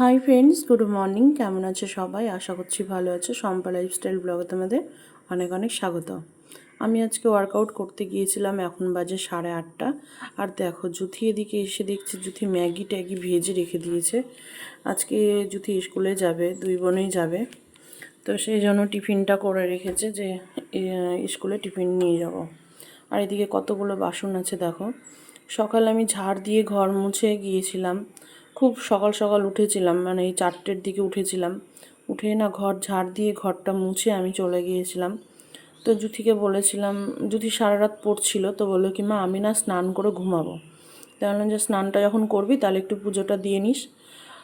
Hi friends good morning কেমন আছে সবাই? আশা করছি ভালো আছে। সম্পা লাইফস্টাইল ব্লগে তোমাদের অনেক অনেক স্বাগত। আমি আজকে ওয়ার্কআউট করতে গিয়েছিলাম, এখন বাজে সাড়ে আটটা। আর দেখো, জুথি এদিকে এসে দেখছি জুথি ম্যাগি ট্যাগি ভেজে রেখে দিয়েছে। আজকে জুথি স্কুলে যাবে, দুই বোনেই যাবে। তো সেই জন্য টিফিনটা করে রেখেছে যে স্কুলে টিফিন নিয়ে যাব। আর এদিকে কতগুলো বাসন আছে দেখো। সকালে আমি ঝাড় দিয়ে ঘর মুছে গিয়েছিলাম। খুব সকাল সকাল উঠেছিলাম মানে এই চারটের দিকে উঠেছিলাম। উঠে না ঘর ঝাড় দিয়ে ঘরটা মুছে আমি চলে গিয়েছিলাম। তো জুথিকে বলেছিলাম, জুথি সারা রাত পড়ছিল। তো বলল কি, মা, আমি না স্নান করে ঘুমাবো। তাই বললাম যে, স্নানটা যখন করবি তাহলে একটু পুজোটা দিয়ে নিস।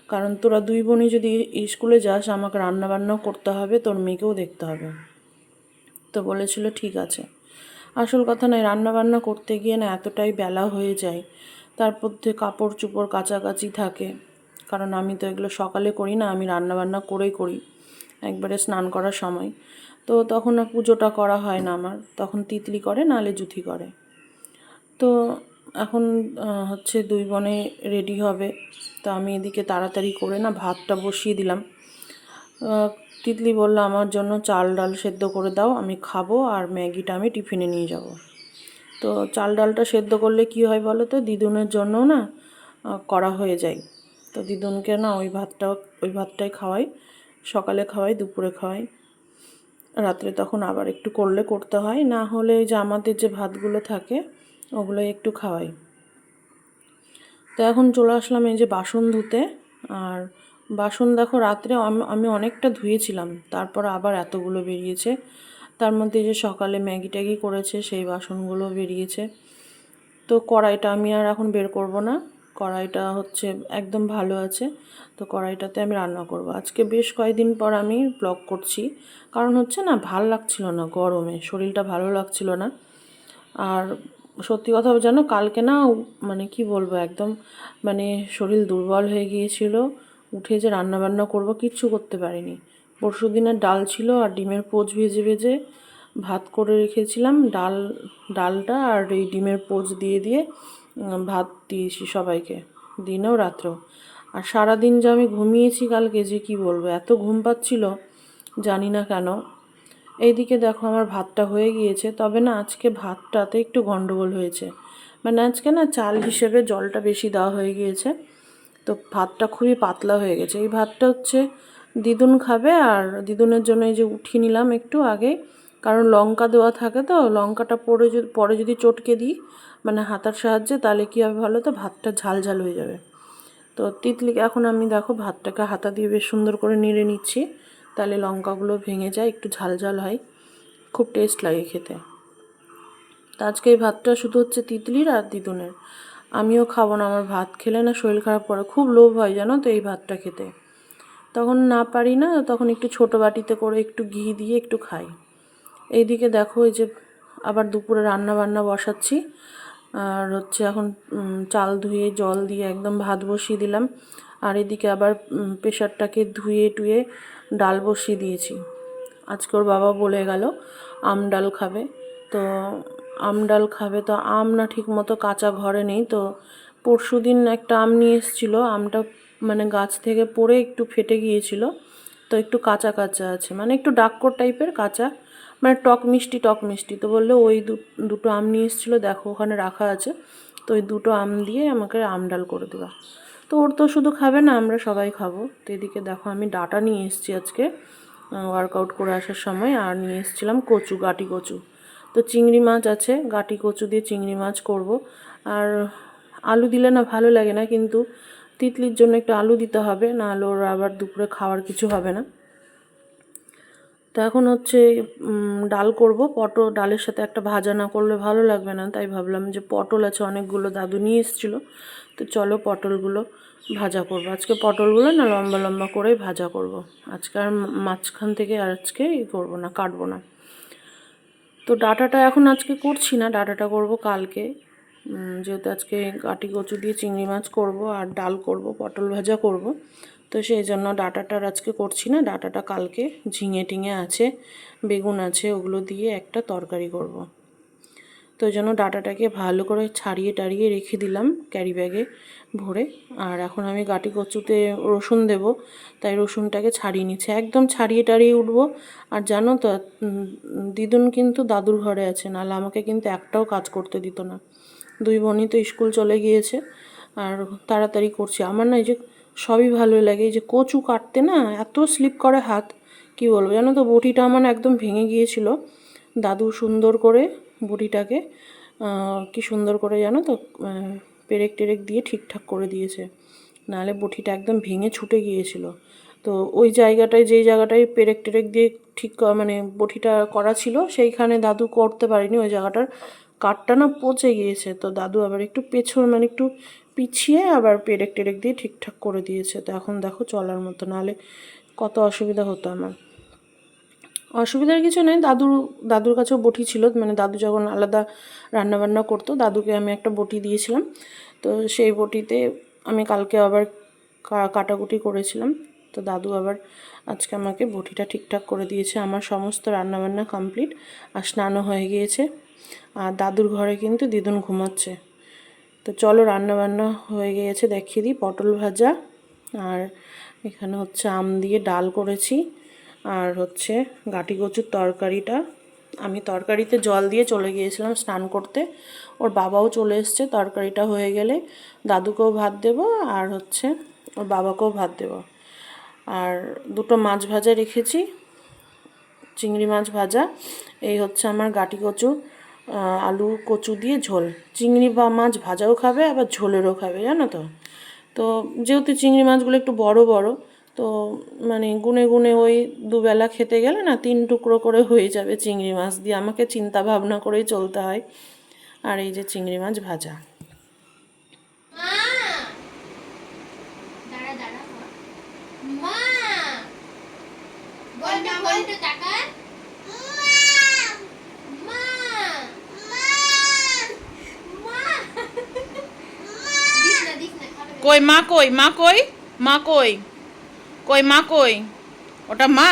কারণ তোরা দুই বোনই যদি স্কুলে যাস, আমাকে রান্না বান্নাও করতে হবে, তোর মেয়েকেও দেখতে হবে। তো বলেছিল, ঠিক আছে। আসল কথা নয় রান্না বান্না করতে গিয়ে না এতটাই বেলা হয়ে যায়। তারপর থেকে কাপড় চোপড় কাচাকাচি থাকে। কারণ আমি তো এগুলো সকালে করি না, আমি রান্না বান্না করেই করি, একবারে স্নান করার সময়। তো তখন পুজোটা করা হয় না আমার। তখন তিতলি করে নালে জুথি করে। তো এখন হচ্ছে দুই বনে রেডি হবে। তো আমি এদিকে তাড়াতাড়ি করে না ভাতটা বসিয়ে দিলাম। তিতলি বলল, আমার জন্য চাল ডাল সেদ্ধ করে দাও, আমি খাব, আর ম্যাগিটা আমি টিফিনে নিয়ে যাব। তো চাল ডালটা সেদ্ধ করলে কি হয় বলো তো? দিদুনের জন্য না করা হয়ে যায়। তো দিদুনকে না ওই ভাতটা ওই ভাতটাই খাওয়াই। সকালে খাওয়াই, দুপুরে খাওয়াই। রাত্রে তখন আবার একটু করলে করতে হয়। না হলে ওই যে আমাদের যে ভাতগুলো থাকে ওগুলো একটু খাওয়াই। তো এখন চলে আসলাম এই যে বাসন ধুতে। আর বাসন দেখো, রাত্রে আমি আমি অনেকটা ধুয়েছিলাম। তারপর আবার এতগুলো বেরিয়েছে। তার মধ্যে যে সকালে ম্যাগি ট্যাগি করেছে, সেই বাসনগুলো বেরিয়েছে। তো কড়াইটা আমি আর এখন বের করব না। কড়াইটা হচ্ছে একদম ভালো আছে। তো কড়াইটাতে আমি রান্না করব। আজকে বেশ কয়েকদিন পর আমি ব্লগ করছি। কারণ হচ্ছে না, ভালো লাগছিল না গরমে। শরীরটা ভালো লাগছিল না। আর সত্যি কথা জানো কালকে না মানে কি বলব, একদম মানে শরীর দুর্বল হয়ে গিয়েছিল। উঠে যে রান্না বান্না করব, কিচ্ছু করতে পারিনি। পরশু দিনের ডাল ছিল আর ডিমের পোচ ভেজে ভেজে ভাত করে রেখেছিলাম। ডাল, ডালটা আর এই ডিমের পোচ দিয়ে দিয়ে ভাত দিয়েছি সবাইকে, দিনেও রাত্রেও। আর সারাদিন যে আমি ঘুমিয়েছি কালকে যে কি বলব, এত ঘুম পাচ্ছিল, জানি না কেন। এইদিকে দেখো আমার ভাতটা হয়ে গিয়েছে, তবে না আজকে ভাতটাতে একটু গন্ডগোল হয়েছে। মানে আজকে না চাল হিসেবে জলটা বেশি দেওয়া হয়ে গিয়েছে, তো ভাতটা খুবই পাতলা হয়ে গেছে। এই ভাতটা হচ্ছে দিদুন খাবে আর দিদুনের জন্য এই যে উঠিয়ে নিলাম একটু আগে, কারণ লঙ্কা দেওয়া থাকে তো, লঙ্কাটা পরে যদি পরে যদি চটকে দিই মানে হাতার সাহায্যে, তাহলে কী হবে ভালো তো, ভাতটা ঝাল ঝাল হয়ে যাবে। তো তিতলিকে এখন আমি দেখো ভাতটাকে হাতা দিয়ে বেশ সুন্দর করে নেড়ে নিচ্ছি, তাহলে লঙ্কাগুলো ভেঙে যায়, একটু ঝাল ঝাল হয়, খুব টেস্ট লাগে খেতে। তো আজকে এই ভাতটা শুধু হচ্ছে তিতলির আর দিদুনের আমিও খাব না, আমার ভাত খেলে না শরীর খারাপ করে, খুব লোভ হয় জানো তো এই ভাতটা খেতে। তখন না পারি না, তখন একটু ছোট বাটিতে করে একটু ঘি দিয়ে একটু খাই। এইদিকে দেখো এই যে আবার দুপুরে রান্না বান্না বসাচ্ছি। আর হচ্ছে এখন চাল ধুয়ে, জল দিয়ে একদম ভাত বসিয়ে দিলাম। আর এদিকে আবার প্রেশারটাকে ধুয়ে টুয়ে ডাল বসিয়ে দিয়েছি। আজকে ওর বাবা বলে গেল, আম ডাল খাবে। তো আম ডাল খাবে, তো আম না ঠিক মতো কাঁচা ঘরে নেই। তো পরশু দিন একটা আম নিয়ে এসেছিল, আমটা মানে গাছ থেকে পড়ে একটু ফেটে গিয়েছিল। তো একটু কাঁচা কাঁচা আছে। মানে একটু ডাক্কর টাইপের কাঁচা। মানে টক মিষ্টি টক মিষ্টি। তো বলল ওই দুটো আম নিয়ে এসেছিল। দেখো ওখানে রাখা আছে। তো ওই দুটো আম দিয়ে আমাকে আম ডাল করে দেওয়া তো ওর তো শুধু খাবে না, আমরা সবাই খাব। তো এদিকে দেখো আমি ডাটা নিয়ে এসেছি আজকে ওয়ার্কআউট করে আসার সময়। আর নিয়ে এসেছিলাম কচু, গাটি কচু। তো চিংড়ি মাছ আছে, গাটি কচু দিয়ে চিংড়ি মাছ করব। আর আলু দিলে না ভালো লাগে না, কিন্তু তিতলির জন্য একটু আলু দিতে হবে না নাহলে ওর আবার দুপুরে খাওয়ার কিছু হবে না। তো এখন হচ্ছে ডাল করব। পটল, ডালের সাথে একটা ভাজা না করলে ভালো লাগবে না, তাই ভাবলাম যে পটল আছে, অনেকগুলো দাদু নিয়ে এসেছিল। তো চলো পটলগুলো ভাজা করব। আজকে পটলগুলো না লম্বা লম্বা করে ভাজা করব। আজকে আর মাঝখান থেকে আজকে ই করব না, কাটবো না। তো ডাটাটা এখন আজকে করছি না, ডাটাটা করব কালকে। যেহেতু আজকে কাটি কচু দিয়ে চিংড়ি মাছ করব আর ডাল করব, পটল ভাজা করব, তো সেই জন্য ডাটাটার আজকে করছি না। ডাটাটা কালকে ঝিঙে টিঙে আছে, বেগুন আছে, ওগুলো দিয়ে একটা তরকারি করব। তো ওই জন্য ডাটাটাকে ভালো করে ছাড়িয়ে টাড়িয়ে রেখে দিলাম ক্যারি ব্যাগে ভরে। আর এখন আমি গাটি কচুতে রসুন দেব, তাই রসুনটাকে ছাড়িয়ে নিচ্ছে। একদম ছাড়িয়ে টাড়িয়ে উঠবো। আর জানো তো দিদুন কিন্তু দাদুর ঘরে আছে, নাহলে আমাকে কিন্তু একটাও কাজ করতে দিত না। দুই বোনই তো স্কুল চলে গিয়েছে আর তাড়াতাড়ি করছি। আমার না এই যে সবই ভালো লাগে। এই যে কচু কাটতে না এত স্লিপ করে হাত, কি বলব? জানো তো বটিটা আমার একদম ভেঙে গিয়েছিল। দাদু সুন্দর করে বটিটাকে কি সুন্দর করে জানো তো পেরেক টেরেক দিয়ে ঠিকঠাক করে দিয়েছে। নাহলে বটিটা একদম ভেঙে ছুটে গিয়েছিল। তো ওই জায়গাটায়, যেই জায়গাটায় পেরেক টেরেক দিয়ে ঠিক মানে বটিটা করা ছিল, সেইখানে দাদু করতে পারিনি ওই জায়গাটার। কাঠটা না পচে গিয়েছে, তো দাদু আবার একটু পেছন মানে একটু পিছিয়ে আবার পেরেক টেরেক দিয়ে ঠিকঠাক করে দিয়েছে। তো এখন দেখো চলার মতো, নাহলে কত অসুবিধা হতো আমার। অসুবিধার কিছু নেই দাদুর দাদুর কাছেও বটি ছিল মানে দাদু যখন আলাদা রান্নাবান্না করতো, দাদুকে আমি একটা বটি দিয়েছিলাম। তো সেই বটিতে আমি কালকে আবার কাটাকুটি করেছিলাম। তো দাদু আবার আজকে আমাকে বটিটা ঠিকঠাক করে দিয়েছে, আমার সমস্ত রান্নাবান্না কমপ্লিট আর স্নানও হয়ে গিয়েছে। আর দাদুর ঘরে কিন্তু দিদুন ঘুমাচ্ছে। তো চলো রান্না বান্না হয়ে গিয়েছে দেখিয়ে দিই পটল ভাজা আর এখানে হচ্ছে আম দিয়ে ডাল করেছি আর হচ্ছে গাটি কচুর তরকারিটা। আমি তরকারিতে জল দিয়ে চলে গিয়েছিলাম স্নান করতে ওর বাবাও চলে এসছে তরকারিটা হয়ে গেলে দাদুকেও ভাত দেবো আর হচ্ছে ওর বাবাকেও ভাত দেবো। আর দুটো মাছ ভাজা রেখেছি চিংড়ি মাছ ভাজা এই হচ্ছে আমার গাটি কচু আহ, আলু, কচু দিয়ে ঝোল। চিংড়ি বা মাছ ভাজাও খাবে, আবার ঝোলেরও খাবে, জানো তো? তো যেহেতু চিংড়ি মাছগুলো একটু বড় বড়, তো মানে গুনে গুনে ওই দুবেলা খেতে গেলে না তিন টুকরো করে হয়ে যাবে চিংড়ি মাছ দিয়ে। আমাকে চিন্তা ভাবনা করেই চলতে হয়। আর এই যে চিংড়ি মাছ ভাজা। মা মা দিস না দিস না খাবে না। কই মা কই? মা কই? মা কই? কই মা কই? ওটা মা?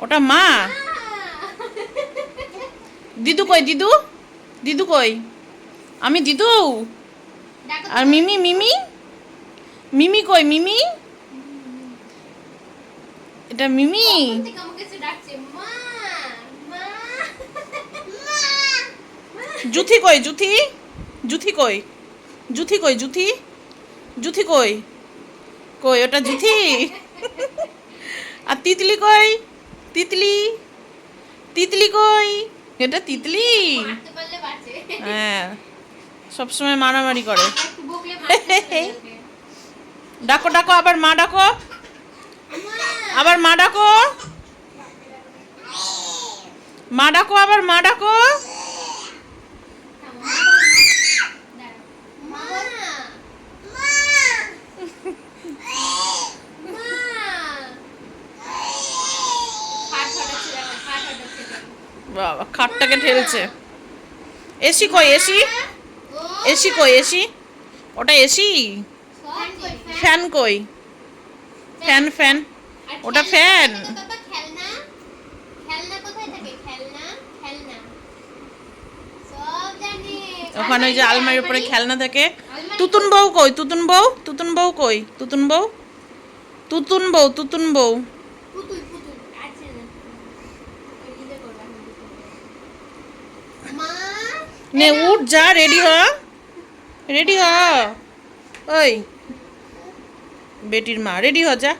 ওটা মা? দিদু কই? দিদু? দিদু কই? আমি দিদু? আর মিমি মিমি? মিমি কই? মিমি? এটা মিমি? জুথি কই? জুথি? জুথি কই? জুথি কই? জুথি? জুথি কই? কই, ওটা জুথি? আর তিতলি কই? তিতলি? তিতলি কই? এটা তিতলি? হ্যাঁ সবসময় মারামারি করে। ডাকো ডাকো, আবার মা ডাকো। আবার মা ডাকো। মা ডাকো, আবার মা ডাকো মা মা মা হাত ফাটাচ্ছে দেখো হাত ফাটাচ্ছে দেখো বাবা খাটটাকে ঠেলছে এসি কই, এসি? এসি কই, এসি? ওটা এসি? ফ্যান কই? Fan fan. ওটা ফ্যান। ওখানে ওই যে আলমারির উপরে? খেলনা থাকে। তুতুন বউ কই? তুতুন বউ? তুতুন বউ কই? তুতুন বউ? তুতুন বউ? তুতুন বউ পুতুল পুতুল আছে না ওই ইয়ে করবে এখন পুতুল। মা নে উঠ যা রেডি হ। রেডি হ। ওই। বেটির মা রেডি হ যা।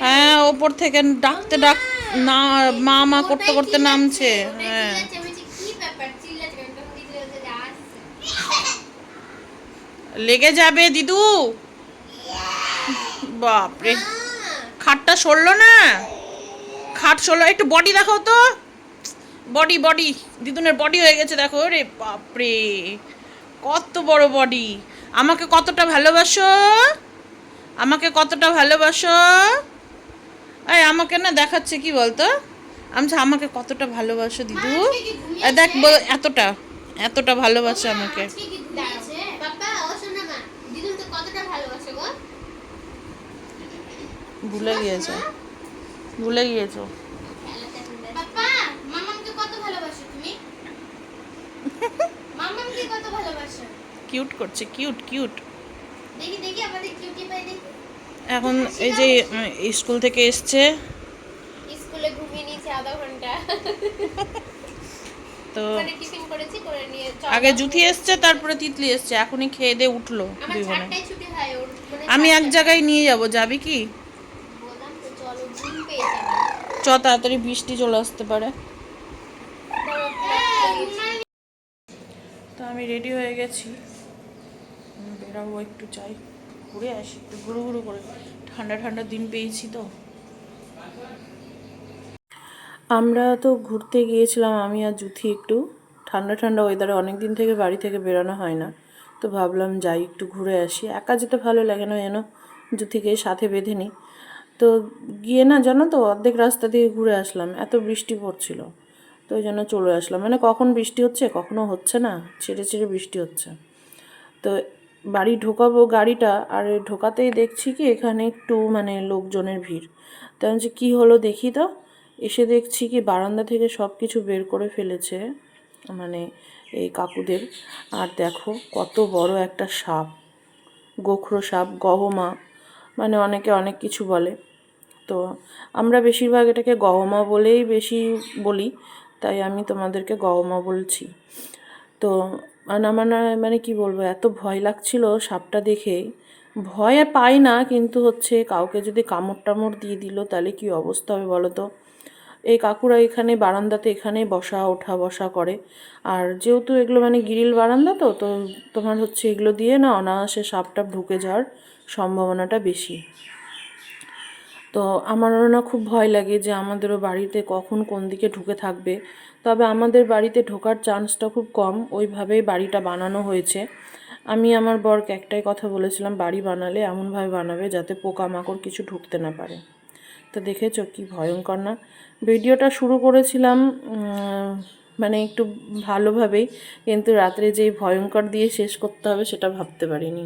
হ্যাঁ ওপর থেকে ডাকতে ডাক না মা মা করতে করতে নামছে হ্যাঁ। লেগে যাবে দিদু। বাপরে। খাটটা সরলো না? খাট সরলো একটু বডি দেখো তো। বডি বডি দিদুনের বডি হয়ে গেছে দেখো রে বাপরে। কত বড় বডি আমাকে কতটা ভালোবাসো? আমাকে কতটা ভালোবাসো? এই আমাকে না দেখাচ্ছে কি বলতো? আমি আমাকে কতটা ভালোবাসো দিদু? দেখ এতটা এতটা ভালোবাসো আমাকে? ভুলে গিয়েছো। ভুলে গিয়েছো। কিউট করছে কিউট কিউট। এখন এই যে স্কুল থেকে এসছে। স্কুলে ঘুমিয়ে নিয়েছে আধা ঘণ্টা। তো আগে জুথি এসছে তারপরে তিতলি এসছে এখনই খেয়ে দিয়ে উঠল দুই আমি এক জায়গায় নিয়ে যাব যাবি কি? তাড়াতাড়ি বৃষ্টি চলে আসতে পারে। তো আমি রেডি হয়ে গেছি। বেরাবো একটু চাই ঘুরে আসি একটু, ঘুরু ঘুরু করে। ঠান্ডা ঠান্ডা দিন পেয়েছি তো। আমরা তো ঘুরতে গিয়েছিলাম, আমি আর জুথি একটু। ঠান্ডা ঠান্ডা ওয়েদারে অনেক দিন থেকে বাড়ি থেকে বেরোনো হয় না। তো ভাবলাম যাই, একটু ঘুরে আসি। একা যেতে ভালো লাগে না যেন জুথিকে সাথে বেঁধে নিই। তো গিয়ে না জানো তো অর্ধেক রাস্তা দিয়ে ঘুরে আসলাম, এত বৃষ্টি পড়ছিল। তো ওই জন্য চলে আসলাম। মানে কখন বৃষ্টি হচ্ছে, কখনো হচ্ছে না, ছেড়ে ছেড়ে বৃষ্টি হচ্ছে। তো বাড়ি ঢোকাবো গাড়িটা, আর ঢোকাতেই দেখছি কি এখানে একটু মানে লোকজনের ভিড়। তো আমি যে কী হলো দেখি তো। এসে দেখছি কি বারান্দা থেকে সব কিছু বের করে ফেলেছে মানে এই কাকুদের। আর দেখো কত বড় একটা সাপ, গোখরো সাপ, গহমা মানে অনেকে অনেক কিছু বলে। তো আমরা বেশিরভাগ এটাকে গহমা বলেই বেশি বলি, তাই আমি তোমাদেরকে গহমা বলছি। তো মানে আমার না মানে কি বলব, এত ভয় লাগছিল সাপটা দেখে। ভয় পাই না, কিন্তু হচ্ছে কাউকে যদি কামড় টামড় দিয়ে দিল, তাহলে কি অবস্থা হবে বলো তো? এই কাকুরা এখানে বারান্দাতে এখানে বসা, ওঠা বসা করে। আর যেহেতু এগুলো মানে গ্রিল বারান্দা তো তো তোমার হচ্ছে এগুলো দিয়ে না অনায়াসে সাপটাপ ঢুকে যাওয়ার সম্ভাবনাটা বেশি। তো আমারও না খুব ভয় লাগে যে আমাদেরও বাড়িতে কখন কোন দিকে ঢুকে থাকবে। তবে আমাদের বাড়িতে ঢোকার চান্সটা খুব কম, ওইভাবেই বাড়িটা বানানো হয়েছে। আমি আমার বরকে একটাই কথা বলেছিলাম, বাড়ি বানালে এমনভাবে বানাবে যাতে পোকামাকড় কিছু ঢুকতে না পারে। তো দেখেছ কি ভয়ঙ্কর না? ভিডিওটা শুরু করেছিলাম মানে একটু ভালোভাবেই, কিন্তু রাত্রে যেই ভয়ঙ্কর দিয়ে শেষ করতে হবে সেটা ভাবতে পারিনি।